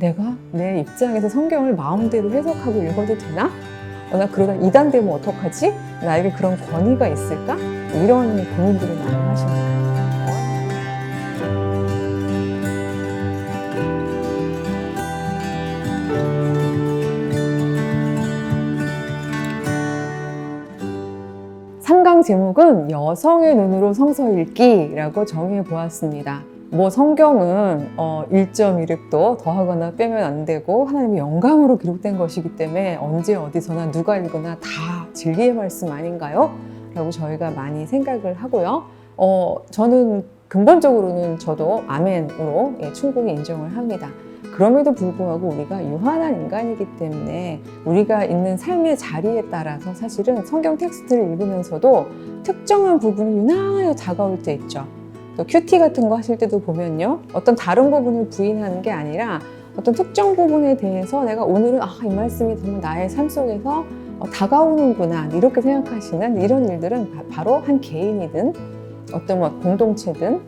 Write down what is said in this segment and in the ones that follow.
내가 내 입장에서 성경을 마음대로 해석하고 읽어도 되나? 어, 나 그러다 이단되면 어떡하지? 나에게 그런 권위가 있을까? 이런 고민들을 많이 하십니다. 삼강 제목은 여성의 눈으로 성서 읽기라고 정해 보았습니다. 뭐 성경은 어, 1.1획도 더하거나 빼면 안 되고 하나님의 영감으로 기록된 것이기 때문에 언제 어디서나 누가 읽거나 다 진리의 말씀 아닌가요? 라고 저희가 많이 생각을 하고요. 어, 저는 근본적으로는 저도 아멘으로 예, 충분히 인정을 합니다. 그럼에도 불구하고 우리가 유한한 인간이기 때문에 우리가 있는 삶의 자리에 따라서 사실은 성경 텍스트를 읽으면서도 특정한 부분이 유난히 다가올 때 있죠. 또 큐티 같은 거 하실 때도 보면요. 어떤 다른 부분을 부인하는 게 아니라 어떤 특정 부분에 대해서 내가 오늘은 아, 이 말씀이 정말 나의 삶 속에서 어, 다가오는구나 이렇게 생각하시는 이런 일들은 바- 바로 한 개인이든 어떤 뭐 공동체든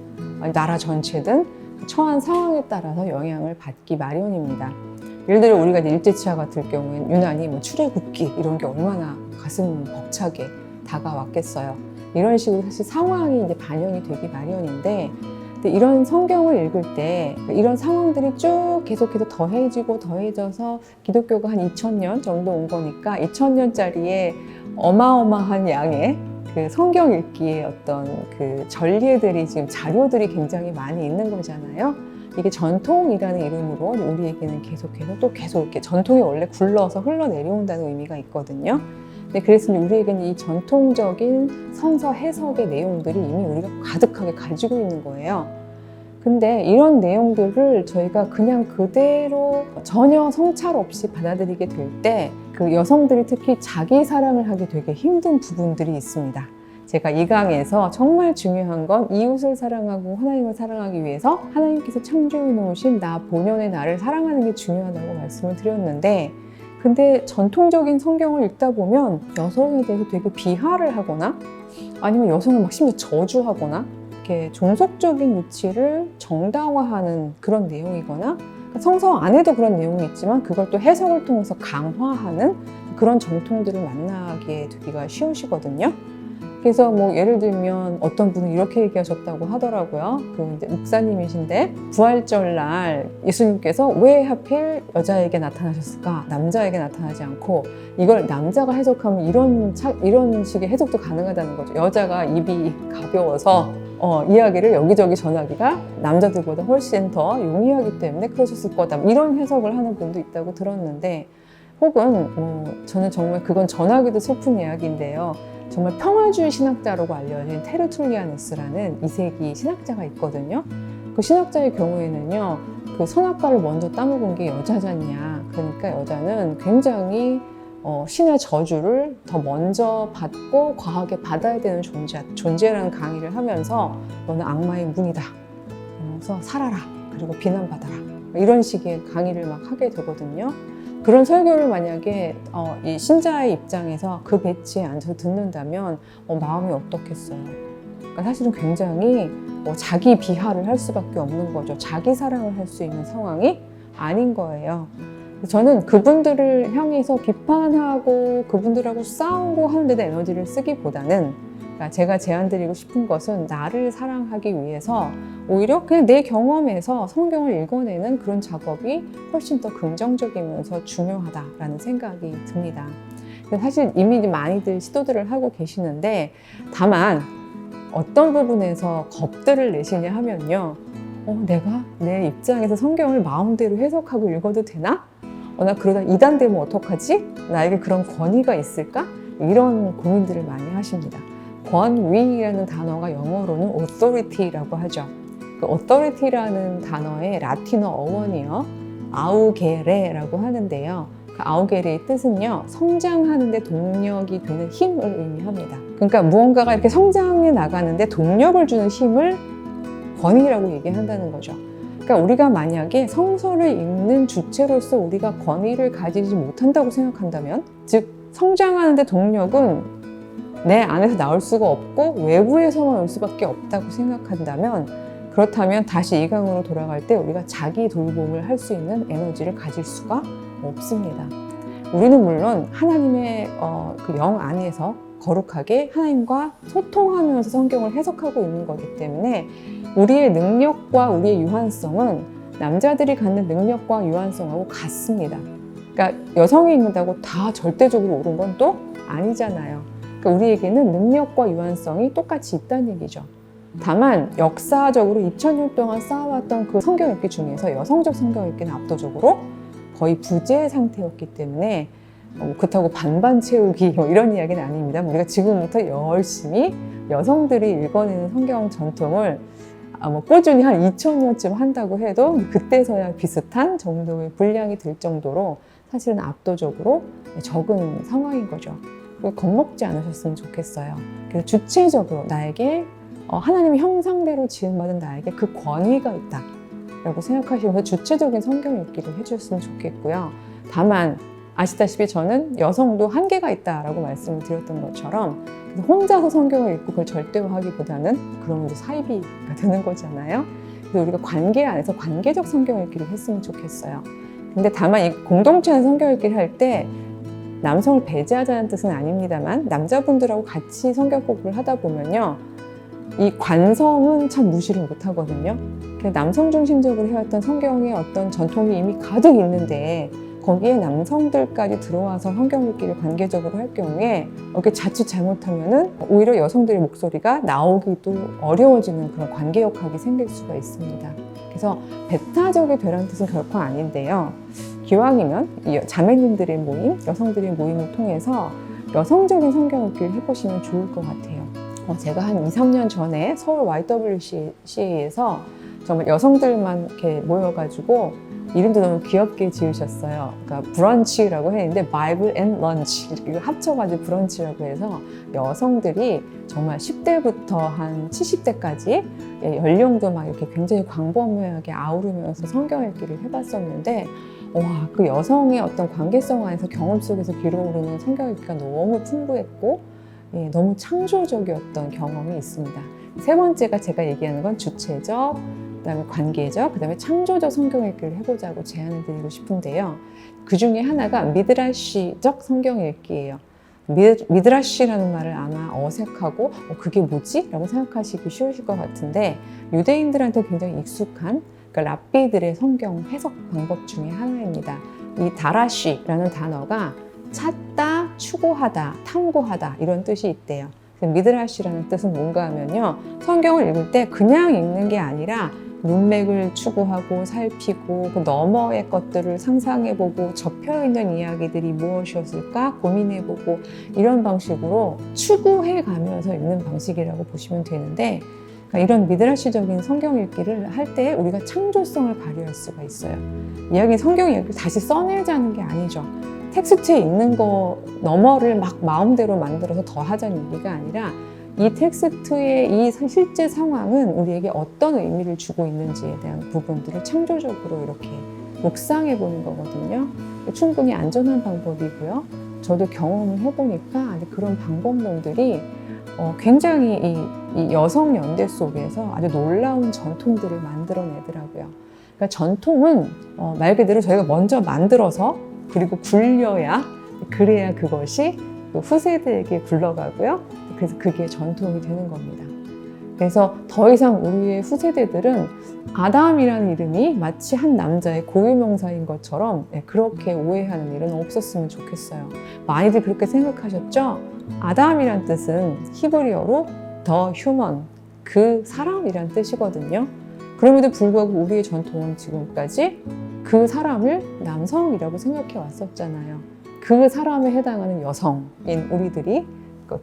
나라 전체든 처한 상황에 따라서 영향을 받기 마련입니다. 예를 들어 우리가 일제치하 같을 경우에는 유난히 뭐 출애굽기 이런 게 얼마나 가슴 벅차게 다가왔겠어요. 이런 식으로 사실 상황이 이제 반영이 되기 마련인데 근데 이런 성경을 읽을 때 이런 상황들이 쭉 계속해서 더해지고 더해져서 기독교가 한 2000년 정도 온 거니까 2000년짜리의 어마어마한 양의 그 성경 읽기의 어떤 그 전례들이 지금 자료들이 굉장히 많이 있는 거잖아요. 이게 전통이라는 이름으로 우리에게는 계속해서 또 계속 이렇게 전통이 원래 굴러서 흘러내려온다는 의미가 있거든요. 네, 그래서 우리에게는 이 전통적인 성서 해석의 내용들이 이미 우리가 가득하게 가지고 있는 거예요. 근데 이런 내용들을 저희가 그냥 그대로 전혀 성찰 없이 받아들이게 될 때 그 여성들이 특히 자기 사랑을 하기 되게 힘든 부분들이 있습니다. 제가 이 강에서 정말 중요한 건 이웃을 사랑하고 하나님을 사랑하기 위해서 하나님께서 창조해 놓으신 나 본연의 나를 사랑하는 게 중요하다고 말씀을 드렸는데 근데 전통적인 성경을 읽다 보면 여성에 대해서 되게 비하를 하거나 아니면 여성을 막 심지어 저주하거나 이렇게 종속적인 위치를 정당화하는 그런 내용이거나 그러니까 성서 안에도 그런 내용이 있지만 그걸 또 해석을 통해서 강화하는 그런 정통들을 만나게 되기가 쉬우시거든요. 그래서 뭐 예를 들면 어떤 분은 이렇게 얘기하셨다고 하더라고요. 그 이제 목사님이신데 부활절 날 예수님께서 왜 하필 여자에게 나타나셨을까? 남자에게 나타나지 않고 이걸 남자가 해석하면 이런 차, 이런 식의 해석도 가능하다는 거죠. 여자가 입이 가벼워서 어, 이야기를 여기저기 전하기가 남자들보다 훨씬 더 용이하기 때문에 그러셨을 거다. 이런 해석을 하는 분도 있다고 들었는데 혹은 어, 저는 정말 그건 전하기도 슬픈 이야기인데요. 정말 평화주의 신학자라고 알려진 테르툴리아누스라는 2세기 신학자가 있거든요. 그 신학자의 경우에는요, 그 선악과를 먼저 따먹은 게 여자잖냐. 그러니까 여자는 굉장히 어, 신의 저주를 더 먼저 받고 과하게 받아야 되는 존재, 존재라는 강의를 하면서 너는 악마의 문이다. 그래서 살아라. 그리고 비난받아라. 이런 식의 강의를 막 하게 되거든요. 그런 설교를 만약에 어, 이 신자의 입장에서 그 배치에 앉아서 듣는다면 어, 마음이 어떻겠어요? 그러니까 사실은 굉장히 어, 자기 비하를 할 수밖에 없는 거죠. 자기 사랑을 할 수 있는 상황이 아닌 거예요. 저는 그분들을 향해서 비판하고 그분들하고 싸우고 하는 데다 에너지를 쓰기보다는 그러니까 제가 제안드리고 싶은 것은 나를 사랑하기 위해서 오히려 그냥 내 경험에서 성경을 읽어내는 그런 작업이 훨씬 더 긍정적이면서 중요하다라는 생각이 듭니다. 사실 이미 많이들 시도들을 하고 계시는데 다만 어떤 부분에서 겁들을 내시냐 하면요. 어, 내가 내 입장에서 성경을 마음대로 해석하고 읽어도 되나? 어, 나 그러다 이단되면 어떡하지? 나에게 그런 권위가 있을까? 이런 고민들을 많이 하십니다. 권위라는 단어가 영어로는 authority라고 하죠. 그 authority라는 단어의 라틴어 어원이요. 아우게레라고 하는데요. 그 아우게레의 뜻은요, 성장하는데 동력이 되는 힘을 의미합니다. 그러니까 무언가가 이렇게 성장해 나가는데 동력을 주는 힘을 권위라고 얘기한다는 거죠. 그러니까 우리가 만약에 성서를 읽는 주체로서 우리가 권위를 가지지 못한다고 생각한다면, 즉, 성장하는데 동력은 내 안에서 나올 수가 없고 외부에서만 올 수밖에 없다고 생각한다면 그렇다면 다시 이 강으로 돌아갈 때 우리가 자기 돌봄을 할 수 있는 에너지를 가질 수가 없습니다. 우리는 물론 하나님의 어, 그 영 안에서 거룩하게 하나님과 소통하면서 성경을 해석하고 있는 거기 때문에 우리의 능력과 우리의 유한성은 남자들이 갖는 능력과 유한성하고 같습니다. 그러니까 여성이 있는다고 다 절대적으로 옳은 건 또 아니잖아요. 그러니까 우리에게는 능력과 유한성이 똑같이 있다는 얘기죠. 다만 역사적으로 2000년 동안 쌓아왔던 그 성경 읽기 중에서 여성적 성경 읽기는 압도적으로 거의 부재 상태였기 때문에 어, 그렇다고 반반 채우기 뭐 이런 이야기는 아닙니다. 우리가 지금부터 열심히 여성들이 읽어내는 성경 전통을 아, 뭐 꾸준히 한 2000년쯤 한다고 해도 그때서야 비슷한 정도의 분량이 될 정도로 사실은 압도적으로 적은 상황인 거죠. 그걸 겁먹지 않으셨으면 좋겠어요. 그래서 주체적으로 나에게 어, 하나님의 형상대로 지음받은 나에게 그 권위가 있다. 라고 생각하시면서 주체적인 성경 읽기를 해주셨으면 좋겠고요. 다만 아시다시피 저는 여성도 한계가 있다라고 말씀을 드렸던 것처럼 혼자서 성경을 읽고 그걸 절대화하기보다는 그러면 이제 사이비가 되는 거잖아요. 그래서 우리가 관계 안에서 관계적 성경 읽기를 했으면 좋겠어요. 근데 다만 이 공동체에서 성경 읽기를 할때 남성을 배제하자는 뜻은 아닙니다만 남자분들하고 같이 성경 공부를 하다 보면요. 이 관성은 참 무시를 못 하거든요. 남성 중심적으로 해왔던 성경의 어떤 전통이 이미 가득 있는데 거기에 남성들까지 들어와서 성경 읽기를 관계적으로 할 경우에 이렇게 자칫 잘못하면은 오히려 여성들의 목소리가 나오기도 어려워지는 그런 관계 역학이 생길 수가 있습니다. 그래서 배타적이 되라는 뜻은 결코 아닌데요. 기왕이면 이 자매님들의 모임, 여성들의 모임을 통해서 여성적인 성경 읽기를 해보시면 좋을 것 같아요. 어, 제가 한 2, 3년 전에 서울 YWCA에서 정말 여성들만 이렇게 모여가지고 이름도 너무 귀엽게 지으셨어요. 그러니까 브런치라고 했는데 바이블 앤 런치 이렇게 합쳐가지고 브런치라고 해서 여성들이 정말 10대부터 한 70대까지 연령도 막 이렇게 굉장히 광범위하게 아우르면서 성경 읽기를 해봤었는데 와, 그 여성의 어떤 관계성 안에서 경험 속에서 기록오르는 성경 읽기가 너무 풍부했고 예, 너무 창조적이었던 경험이 있습니다. 세 번째가 제가 얘기하는 건 주체적, 그다음에 관계적, 그다음에 창조적 성경 읽기를 해보자고 제안을 드리고 싶은데요. 그 중에 하나가 미드라시적 성경 읽기예요. 미드, 미드라시라는 말을 아마 어색하고 어, 그게 뭐지? 라고 생각하시기 쉬우실 것 같은데 유대인들한테 굉장히 익숙한 그러니까 랍비들의 성경 해석 방법 중에 하나입니다. 이 다라시라는 단어가 찾다, 추구하다, 탐구하다 이런 뜻이 있대요. 미드라시라는 뜻은 뭔가 하면요. 성경을 읽을 때 그냥 읽는 게 아니라 문맥을 추구하고 살피고 그 너머의 것들을 상상해보고 접혀있는 이야기들이 무엇이었을까 고민해보고 이런 방식으로 추구해가면서 읽는 방식이라고 보시면 되는데 그러니까 이런 미드라시적인 성경 읽기를 할 때 우리가 창조성을 발휘할 수가 있어요. 이야기 성경 이야기를 다시 써내자는 게 아니죠. 텍스트에 있는 거 너머를 막 마음대로 만들어서 더 하자는 얘기가 아니라 이 텍스트의 이 실제 상황은 우리에게 어떤 의미를 주고 있는지에 대한 부분들을 창조적으로 이렇게 묵상해 보는 거거든요. 충분히 안전한 방법이고요. 저도 경험을 해보니까 그런 방법론들이 어, 굉장히 이, 이 여성 연대 속에서 아주 놀라운 전통들을 만들어내더라고요. 그러니까 전통은 어, 말 그대로 저희가 먼저 만들어서 그리고 굴려야 그래야 그것이 후세대에게 굴러가고요. 그래서 그게 전통이 되는 겁니다. 그래서 더 이상 우리의 후세대들은 아담이라는 이름이 마치 한 남자의 고유명사인 것처럼 네, 그렇게 오해하는 일은 없었으면 좋겠어요. 많이들 그렇게 생각하셨죠? 아담이란 뜻은 히브리어로 더 휴먼, 그 사람이란 뜻이거든요. 그럼에도 불구하고 우리의 전통은 지금까지 그 사람을 남성이라고 생각해 왔었잖아요. 그 사람에 해당하는 여성인 우리들이 그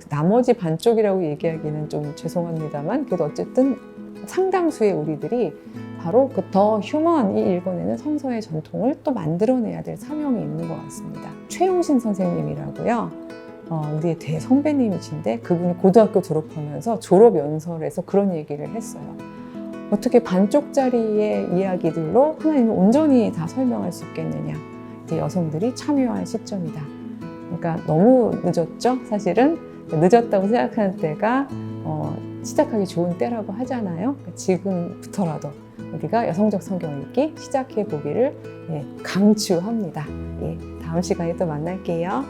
나머지 반쪽이라고 얘기하기는 좀 죄송합니다만 그래도 어쨌든 상당수의 우리들이 바로 그 더 휴먼이 읽어내는 성서의 전통을 또 만들어내야 될 사명이 있는 것 같습니다. 최용신 선생님이라고요. 어, 우리의 대선배님이신데 그분이 고등학교 졸업하면서 졸업 연설에서 그런 얘기를 했어요. 어떻게 반쪽짜리의 이야기들로 하나님을 온전히 다 설명할 수 있겠느냐. 이제 여성들이 참여할 시점이다. 그러니까 너무 늦었죠, 사실은. 늦었다고 생각하는 때가 어, 시작하기 좋은 때라고 하잖아요. 지금부터라도 우리가 여성적 성경 읽기 시작해 보기를 예, 강추합니다. 예, 다음 시간에 또 만날게요.